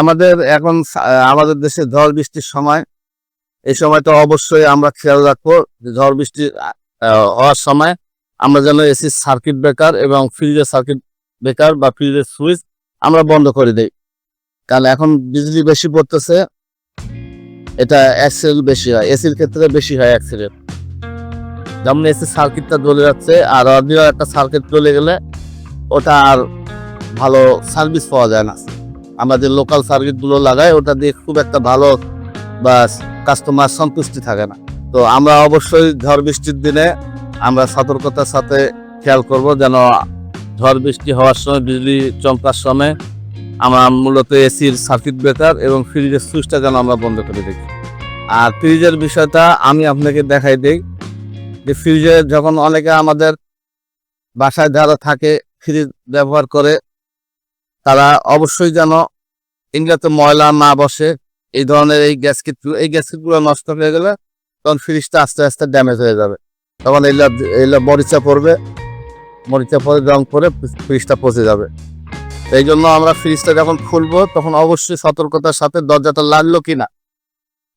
আমাদের এখন আমাদের দেশে ঝড় বৃষ্টির সময়, এই সময় তো অবশ্যই আমরা খেয়াল রাখব ঝড় বৃষ্টি হওয়ার সময় আমরা যেন এসি সার্কিট ব্রেকার এবং ফ্রিজের সার্কিট ব্রেকার বা ফ্রিজের সুইচ আমরা বন্ধ করে দেই। কারণ এখন বিজলি বেশি পড়তেছে, এটা অ্যাক্সিডেন্ট বেশি হয় এসির ক্ষেত্রে বেশি হয় অ্যাক্সিডেন্ট যেমন এসি সার্কিটটা জ্বলে যাচ্ছে, আর অডিও একটা সার্কিট চলে গেলে ওটা আর ভালো সার্ভিস পাওয়া যায় না। আমরা যে লোকাল সার্কিটগুলো লাগাই, ওটা দিয়ে খুব একটা ভালো বা কাস্টমার সন্তুষ্টি থাকে না। তো আমরা অবশ্যই ঝড় বৃষ্টির দিনে আমরা সতর্কতার সাথে খেয়াল করব যেন ঝড় বৃষ্টি হওয়ার সময় বিজলি চমকার সময় আমরা মূলত এসির সার্কিট ব্রেকার এবং ফ্রিজের সুইচটা যেন আমরা বন্ধ করে দেখি আর ফ্রিজের বিষয়টা আমি আপনাকে দেখাই দিই যে ফ্রিজে যখন অনেকে আমাদের বাসায় যারা থাকে ফ্রিজ ব্যবহার করে তারা অবশ্যই যেন এগুলোতে ময়লা না বসে এই ধরনের এই গ্যাসকিট, এই গ্যাসকিটগুলো নষ্ট হয়ে গেলে তখন ফ্রিজটা আস্তে আস্তে ড্যামেজ হয়ে যাবে। তখন এগুলো এগুলো মরিচা পড়বে, মরিচা পরে রং করে ফ্রিজটা পচে যাবে। এই জন্য আমরা ফ্রিজটা যখন খুলবো তখন অবশ্যই সতর্কতার সাথে দরজাটা লাগল কি না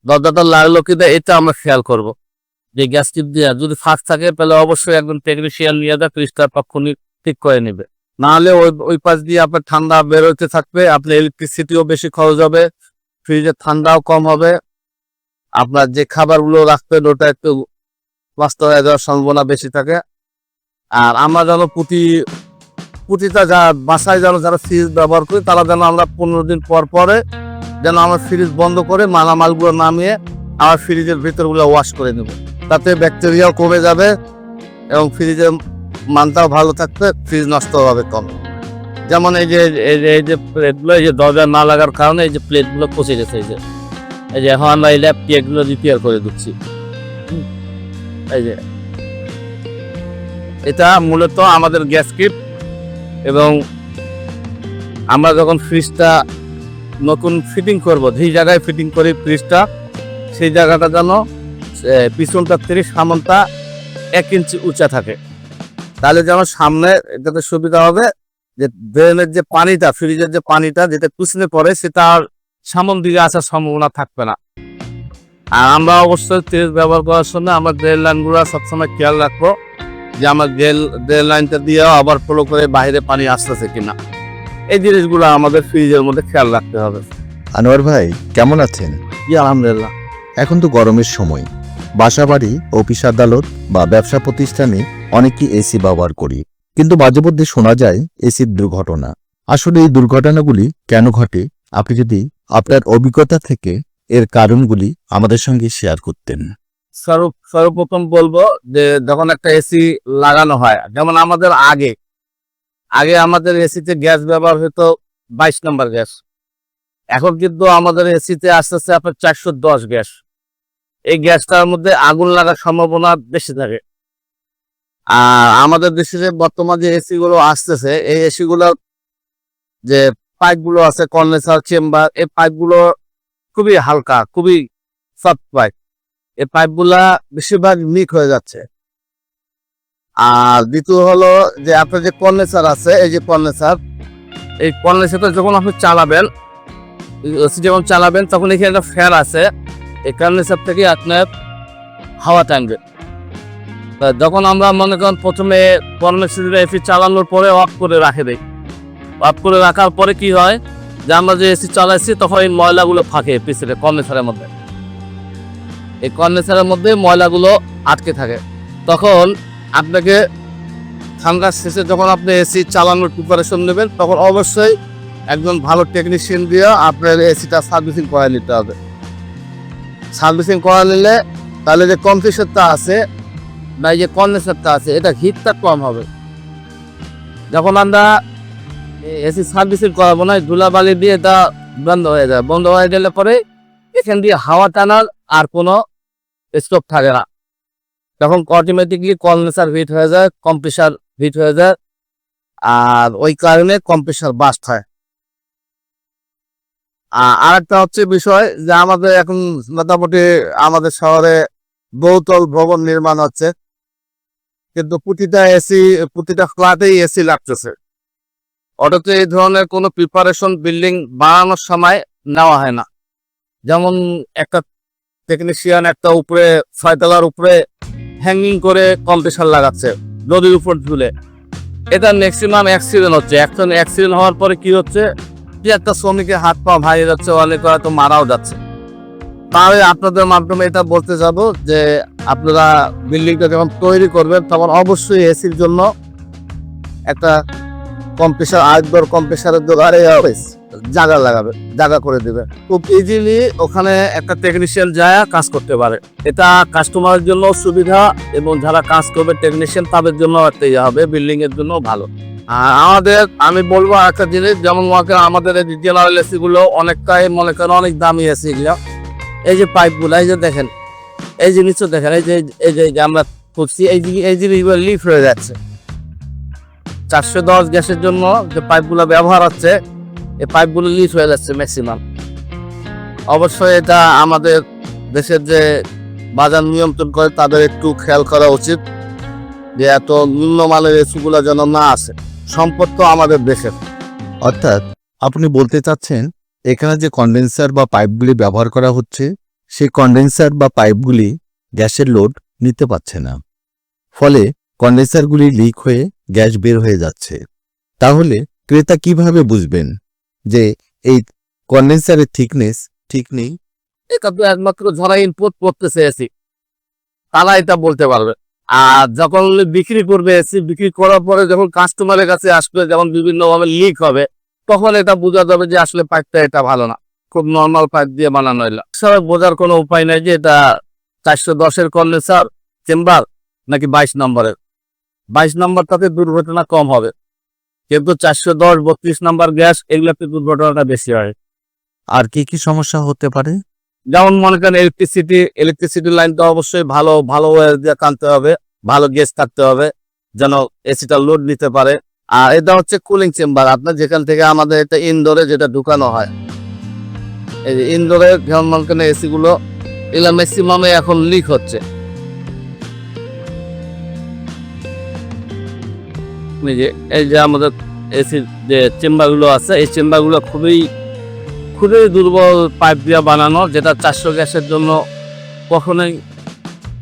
দরজাটা লাগল কিনা এটা আমরা খেয়াল করব। যে গ্যাস টিপ দিয়ে যদি ফাঁক থাকে তাহলে অবশ্যই একজন টেকনিশিয়ান নিয়ে যা, ফ্রিজটা তখনই ঠিক করে নেবে। নাহলে ওই ওই পাশ দিয়ে আপনার ঠান্ডা বেরোতে থাকবে, আপনার ইলেকট্রিসিটিও বেশি খরচ হবে ফ্রিজে ঠান্ডাও কম হবে। আপনার যে খাবারগুলো রাখবেন, ওটা একটু নষ্ট হয়ে যাওয়ার সম্ভাবনা বেশি থাকে। আর আমরা যেন প্রতি প্রতিটা যা, বাসায় যেন যারা ফ্রিজ ব্যবহার করি, তারা যেন আমরা পনেরো দিন পর পরে যেন আমরা ফ্রিজ বন্ধ করে মালামালগুলো নামিয়ে আমার ফ্রিজের ভিতরগুলো ওয়াশ করে নেব। তাতে ব্যাকটেরিয়াও কমে যাবে এবং ফ্রিজের মানটাও ভালো থাকবে ফ্রিজ নষ্ট হবে কম। যেমন এই যে এই যে প্লেটগুলো এই যে দরজা না লাগার কারণে এই যে প্লেটগুলো পচে গেছে, এই যে। এই যে এখন আমরা এই ল্যাপ প্লেটগুলো রিপেয়ার করে দিচ্ছি। এই যে। এটা মূলত আমাদের গ্যাস কিট এবং আমরা যখন ফ্রিজটা নতুন ফিটিং করব, যেই জায়গায় ফিটিং করি ফ্রিজটা সেই জায়গাটা যেন পিছনটা থেকে সামনটা এক ইঞ্চি উঁচা থাকে। তাহলে যেন সামনে এটাতে সুবিধা হবে যে ড্রেনের যে পানিটা ফ্রিজের যে পানিটা যেটা পিছনে পড়ে সেটা আর সামন দিকে আসার সম্ভাবনা থাকবে না। আর আমরা অবশ্যই তেল ব্যবহার করার সময় আমরা ড্রেন লাইনগুলো সবসময় খেয়াল রাখব যে আমার ড্রেন ড্রেন লাইনটা দিয়ে আবার ফলো করে বাইরে পানি আসতেছে কিনা। এই জিনিসগুলো আমাদের ফ্রিজের মধ্যে খেয়াল রাখতে হবে। আনোয়ার ভাই কেমন আছেন? জি আলহামদুলিল্লাহ। এখন তো গরমের সময়। বাসাবাড়ি অফিস আদালত বা ব্যবসা প্রতিষ্ঠানে অনেকেই এসি ব্যবহার করি। কিন্তু মাঝে মধ্যে শোনা যায় এসির দুর্ঘটনা। আসলে এই দুর্ঘটনাগুলি কেন ঘটে? আপনি যদি আপনার অভিজ্ঞতা থেকে এর কারণগুলি আমাদের সঙ্গে শেয়ার করতেন। সর্ব সর্বপ্রথম বলব যে যখন একটা এসি লাগানো হয়, যেমন আমাদের আগে আগে আমাদের এসিতে গ্যাস ব্যবহার হতো বাইশ নম্বর গ্যাস। এখন কিন্তু আমাদের এসিতে আস্তে আস্তে আপনার চারশো দশ গ্যাস। এই গ্যাসটার মধ্যে আগুন লাগার সম্ভাবনা বেশি থাকে। আর আমাদের দেশে যে বর্তমান যে এসি গুলো আসতেছে, এই এসি গুলো যে পাইপগুলো আছে কন্ডেন্সার চেম্বার এই পাইপগুলো খুবই হালকা, খুবই সফট পাইপ এই পাইপগুলা বেশিরভাগ লিক হয়ে যাচ্ছে। আর দ্বিতীয় হলো যে আপনার যে কন্ডেন্সার আছে, এই যে কন্ডেন্সার এই কন্ডেন্সারটা যখন আপনি চালাবেন এসি যখন চালাবেন, তখন এখানে একটা ফ্যান আছে। এই কন্ডেন্সার থেকে আপনার হাওয়া টানবে। যখন আমরা মনে করেন প্রথমে কন্ডেন্সার এসি চালানোর পরে অফ করে রাখে দেই। অফ করে রাখার পরে কি হয়? যে আমরা যে এসি চালাইছি, তখন এই ময়লাগুলো ফাঁকে পিছনে কন্ডেন্সারের মধ্যে। এই কন্ডেন্সারের মধ্যে ময়লাগুলো আটকে থাকে। তখন আপনাকে ঠান্ডার শেষে যখন আপনি এসি চালানোর প্রিপারেশন নেবেন, তখন অবশ্যই একজন ভালো টেকনিশিয়ান দিয়ে আপনার এসিটা সার্ভিসিং করা নিতে হবে। সার্ভিসিং করা নিলে তাহলে যে কম্প্রেসারটা আছে বা এই যে কন্ডেন্সারটা আছে, এটা হিটটা কম হবে। যখন আমরা এসি সার্ভিসিং করাবো না, ধুলাবালি দিয়ে এটা বন্ধ হয়ে যায়। বন্ধ হয়ে গেলে পরে এখান দিয়ে হাওয়া টানার আর কোনো স্টোভ থাকে না। তখন অটোমেটিকলি কন্ডেন্সার হিট হয়ে যায় কম্প্রেসার হিট হয়ে যায়, আর ওই কারণে কম্প্রেসার বাস্ট হয়। আর একটা হচ্ছে বিষয় যে আমাদের এখন মোটামুটি আমাদের শহরে বহুতল ভবন নির্মাণ হচ্ছে। কিন্তু প্রতিটা এসি প্রতিটা ফ্ল্যাটেই এসি লাগতেছে। অটোতে এই ধরনের কোনো প্রিপারেশন বিল্ডিং বানানোর সময় নেওয়া হয় না। যেমন একটা টেকনিশিয়ান একটা উপরে ছয়তলার উপরে হ্যাঙ্গিং করে কম্প্রেসার লাগাচ্ছে, নদীর উপর ঝুলে এটা ম্যাক্সিমাম অ্যাক্সিডেন্ট হচ্ছে। এখন অ্যাক্সিডেন্ট হওয়ার পরে কি হচ্ছে? যে একটা শ্রমিকের হাত পা ভাঙে যাচ্ছে, অনেক হয়তো মারাও যাচ্ছে। তাহলে আপনাদের মাধ্যমে এটা বলতে যাব যে আপনারা বিল্ডিংটা যখন তৈরি করবেন, তখন অবশ্যই এসির জন্য একটা কম্প্রেসার আউটডোর কম্প্রেসারের দোকানে জায়গা লাগাবে, জায়গা করে দেবে। খুব ইজিলি ওখানে একটা টেকনিশিয়ান যায়, কাজ করতে পারে। এটা কাস্টমারের জন্য সুবিধা এবং যারা কাজ করবে টেকনিশিয়ান তাদের জন্য একটা ইয়ে হবে বিল্ডিং এর জন্য ভালো। আর আমাদের, আমি বলব একটা জিনিস, যেমন মনে আমাদের এই জেনারেল এসি গুলো অনেকটাই মনে করেন অনেক দামি এসি এগুলো এই যে পাইপগুলো এই যে দেখেন এই জিনিসও দেখেন, এই যে এই যে আমরা করছি এই এই জিনিসগুলো লিফ হয়ে যাচ্ছে। চারশো দশ গ্যাসের জন্য যে পাইপগুলো ব্যবহার হচ্ছে, এই পাইপগুলো লিফ হয়ে যাচ্ছে ম্যাক্সিমাম অবশ্যই এটা আমাদের দেশের যে বাজার নিয়ন্ত্রণ করে, তাদের একটু খেয়াল করা উচিত যে এত নিম্নমানের এসিগুলো যেন না আসে। সম্পদ তো আমাদের দেশের। অর্থাৎ আপনি বলতে চাচ্ছেন, এখানে যে কন্ডেন্সার বা পাইপগুলি ব্যবহার করা হচ্ছে সেই কন্ডেন্সার বা পাইপগুলি গ্যাসের লোড নিতে পারছে না। ফলে কন্ডেন্সারগুলি লিক হয়ে গ্যাস বের হয়ে যাচ্ছে। তাহলে ক্রেতা কীভাবে বুঝবেন যে এই কন্ডেন্সারের থিকনেস ঠিক নেই? এটা তো একমাত্র যারা ইনপুট করতেছে এসি তারা এটা বলতে পারবে। আর যখন বিক্রি করবে এসি বিক্রি করার পরে যখন কাস্টমারের কাছে আসবে, যেমন বিভিন্ন ভাবে লিক হবে, তখন এটা বোঝা যাবে যে আসলে পাইপটা এটা ভালো না। খুব নর্মাল পাইপ দিয়ে বানানো হইল। সবাই বোঝার কোনো উপায় নাই যে এটা চারশো দশের কন্ডেন্সার চেম্বার নাকি বাইশ নম্বরের। বাইশ নম্বরটাতে দুর্ঘটনা কম হবে কিন্তু চারশো দশ বত্রিশ নম্বর গ্যাস এগুলোতে দুর্ঘটনাটা বেশি হয়। আর কি কি সমস্যা হতে পারে? যেমন মনে করেন ইলেকট্রিসিটি ইলেকট্রিসিটি লাইন তো অবশ্যই ভালো ভালো ওয়্যার দিয়ে টানতে হবে ভালো গ্যাস থাকতে হবে যেন এসিটা লোড নিতে পারে। আর এটা হচ্ছে কুলিং চেম্বার আপনার যেখান থেকে আমাদের এটা ইনডোরে যেটা ঢুকানো হয়। এই যে ইনডোরে যেমন মনে করেন এসি গুলো এগুলো ম্যাক্সিমামে এখন লিক হচ্ছে। এই যে আমাদের এসির যে চেম্বারগুলো আছে, এই চেম্বারগুলো খুবই খুবই দুর্বল পাইপ দিয়ে বানানো, যেটা চারশো গ্যাসের জন্য কখনোই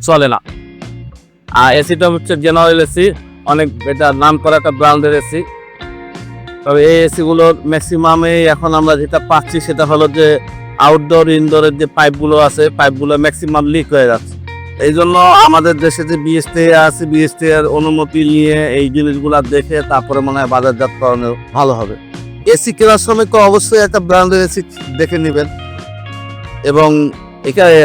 চলে না। আর এসিটা হচ্ছে জেনারেল এসি অনেক এটা নাম করা একটা ব্র্যান্ডের এসি তবে এই এসিগুলোর ম্যাক্সিমামে এখন আমরা যেটা পাচ্ছি সেটা হলো যে আউটডোর ইনডোরের যে পাইপগুলো আছে পাইপগুলো ম্যাক্সিমাম লিক হয়ে যাচ্ছে। এই জন্য আমাদের দেশে যে বিএসটি আছে বিএসটি এর অনুমতি নিয়ে এই জিনিসগুলো দেখে তারপরে মনে হয় বাজারজাত করানো ভালো হবে। এসি কেনার সময় তো অবশ্যই একটা ব্র্যান্ডের এসি দেখে নেবেন। এবং এখানে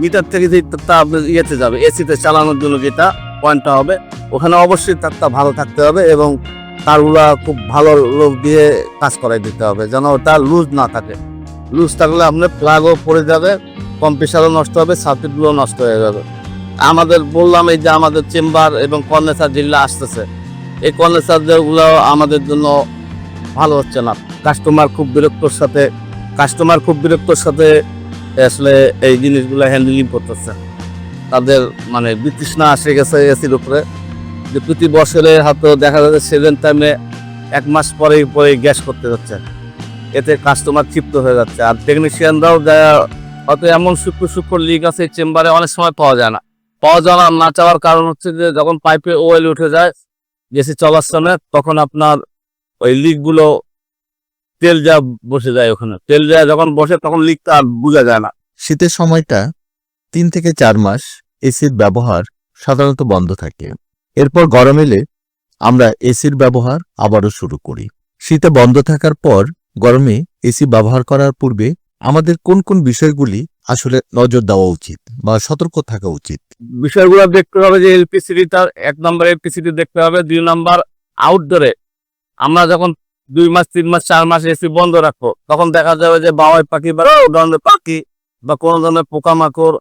মিটার থেকে যে তারটা ইয়েতে যাবে এসিতে চালানোর জন্য যেটা পয়েন্টটা হবে, ওখানে অবশ্যই তারটা ভালো থাকতে হবে এবং তারগুলা খুব ভালো লোক দিয়ে কাজ করাই দিতে হবে, যেন ওটা লুজ না থাকে। লুজ থাকলে আপনার প্লাগও পড়ে যাবে কম্প্রেসারও নষ্ট হবে সার্কিটগুলো নষ্ট হয়ে যাবে। আমাদের বললাম এই যে আমাদের চেম্বার এবং কর্নেসার যেগুলো আসতেছে, এই কর্নেসারগুলো আমাদের জন্য ভালো হচ্ছে না। কাস্টমার খুব বিরক্তর সাথে কাস্টমার খুব বিরক্তর সাথে আসলে এই জিনিসগুলো হ্যান্ডেলিং করতেছে। তাদের মানে বিতৃষ্ণা আসে গেছে এসির উপরে। যে প্রতি বছরে হয়তো দেখা যাচ্ছে সেভেন টাইমে এক মাস পরে পরে গ্যাস করতে যাচ্ছে। এতে কাস্টমার ক্ষিপ্ত হয়ে যাচ্ছে। আর টেকনিশিয়ানরাও হয়তো এমন সূক্ষ্ম সূক্ষ্ম লিক আছে চেম্বারে অনেক সময় পাওয়া যায় না। পাওয়া যাওয়া না- না চাওয়ার কারণ হচ্ছে যে যখন পাইপে ওয়েল উঠে যায় গেসি চলার সময়, তখন আপনার ওই লিকগুলো তেল যা বসে যায় ওখানে। তেল যা যখন বসে, তখন লিকটা আর বোঝা যায় না। শীতের সময়টা তিন থেকে চার মাস এসির ব্যবহার সাধারণত বন্ধ থাকে। এরপর গরম এলে আমরা এসির ব্যবহার আবারও শুরু করি। শীতে বন্ধ থাকার পর গরমে এসি ব্যবহার করার পূর্বে আমাদের কোন কোন বিষয়গুলি আসলে নজর দেওয়া উচিত বা সতর্ক থাকা উচিত? বিষয়গুলো দেখতে হবে যে এলপিসিডি তার এক নম্বর এলপিসিডি দেখতে হবে, দুই নম্বর আউটডোরে আমরা যখন দুই মাস, তিন মাস, চার মাস এসি বন্ধ রাখব, তখন দেখা যাবে যে বাওয়াই পাখি বা ধরনের পাখি বা কোনো ধরনের পোকামাকড়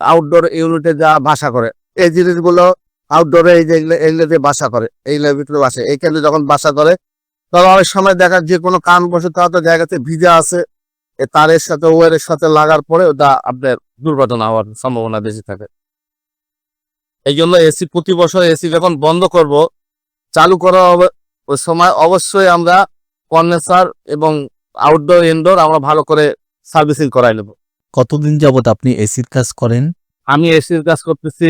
আউটডোর ইউনিটে যা বাসা করে। এই জিনিসগুলো আউটডোরে এই যে এগুলো- এগুলোতে বাসা করে এইগুলোর ভিতরে বাসা। এইখানে যখন বাসা করে তখন অনেক সময় দেখা যে কোনো কান বসে তার তো জায়গাতে ভিজা আছে এ তারের সাথে ওয়ারের সাথে লাগার পরে ওটা আপনার দুর্ঘটনা হওয়ার সম্ভাবনা বেশি থাকে। এই জন্য এসি প্রতি বছর এসি যখন বন্ধ করব চালু করা হবে ওই সময় অবশ্যই আমরা কন্ডেন্সার এবং আউটডোর ইনডোর আমরা ভালো করে সার্ভিসিং করাই নেব। কতদিন যাবত আপনি এসির কাজ করেন? আমি এসির কাজ করতেছি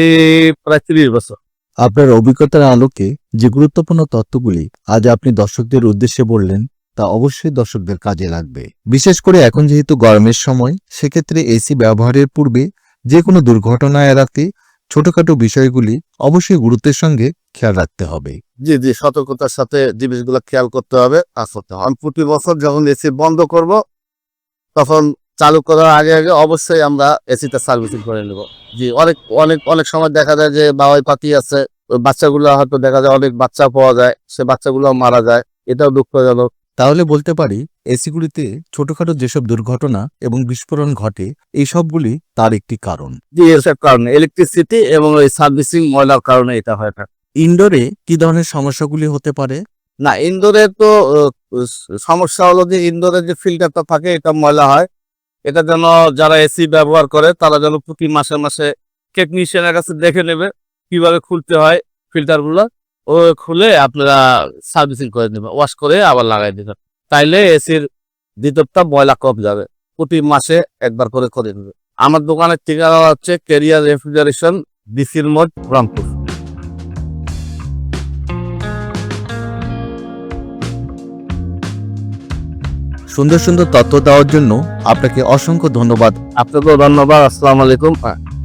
প্রায় ত্রিশ বছর। আপনার অভিজ্ঞতার আলোকে যে গুরুত্বপূর্ণ তথ্যগুলি আজ আপনি দর্শকদের উদ্দেশ্যে বললেন, তা অবশ্যই দর্শকদের কাজে লাগবে। বিশেষ করে এখন যেহেতু গরমের সময়, সেক্ষেত্রে এসি ব্যবহারের পূর্বে যে কোনো দুর্ঘটনা এড়াতে ছোটখাটো বিষয়গুলি অবশ্যই গুরুত্বের সঙ্গে খেয়াল রাখতে হবে। জি জি, সতর্কতার সাথে জিনিসগুলো খেয়াল করতে হবে করতে হবে। প্রতি বছর যখন এসি বন্ধ করব, তখন চালু করার আগে আগে অবশ্যই আমরা এসিটা সার্ভিসিং করে নেব। জি অনেক অনেক অনেক সময় দেখা যায় যে বাবাই পাতি আছে ওই বাচ্চাগুলো হয়তো দেখা যায় অনেক বাচ্চা পাওয়া যায় সে বাচ্চাগুলো মারা যায় এটাও দুঃখজনক। তাহলে বলতে পারি এসিগুলিতে ছোটখাটো যেসব দুর্ঘটনা এবং বিস্ফোরণ ঘটে এই সবগুলি তার একটি কারণ। জি এসব কারণে ইলেকট্রিসিটি এবং ওই সার্ভিসিং ময়লার কারণে এটা হয়ে থাকে। ইনডোরে কি ধরনের সমস্যাগুলি হতে পারে? না ইনডোরে তো সমস্যা হলো যে ইনডোরের যে ফিল্টারটা থাকে এটা ময়লা হয় এটা যেন যারা এসি ব্যবহার করে, তারা যেন প্রতি মাসে মাসে টেকনিশিয়ানের কাছে দেখে নেবে কীভাবে খুলতে হয় ফিল্টারগুলো ও খুলে আপনারা সার্ভিসিং করে নেবে ওয়াশ করে আবার লাগাই দেবেন। তাইলে এসির ভিতরটা ময়লা কম যাবে, প্রতি মাসে একবার করে করে নেবে। আমার দোকানের ঠিকানা হচ্ছে কেরিয়ার রেফ্রিজারেশন ডিসির মোড, রংপুর। সুন্দর সুন্দর তথ্য দেওয়ার জন্য আপনাকে অসংখ্য ধন্যবাদ। আপনাকেও ধন্যবাদ আসসালাম আলাইকুম।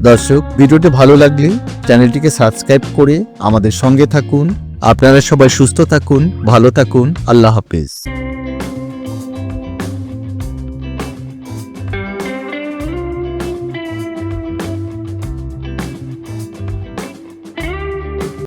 দর্শক ভিডিওটি ভালো লাগলে চ্যানেলটিকে সাবস্ক্রাইব করে আমাদের সঙ্গে থাকুন। আপনারা সবাই সুস্থ থাকুন ভালো থাকুন। আল্লাহ হাফিজ।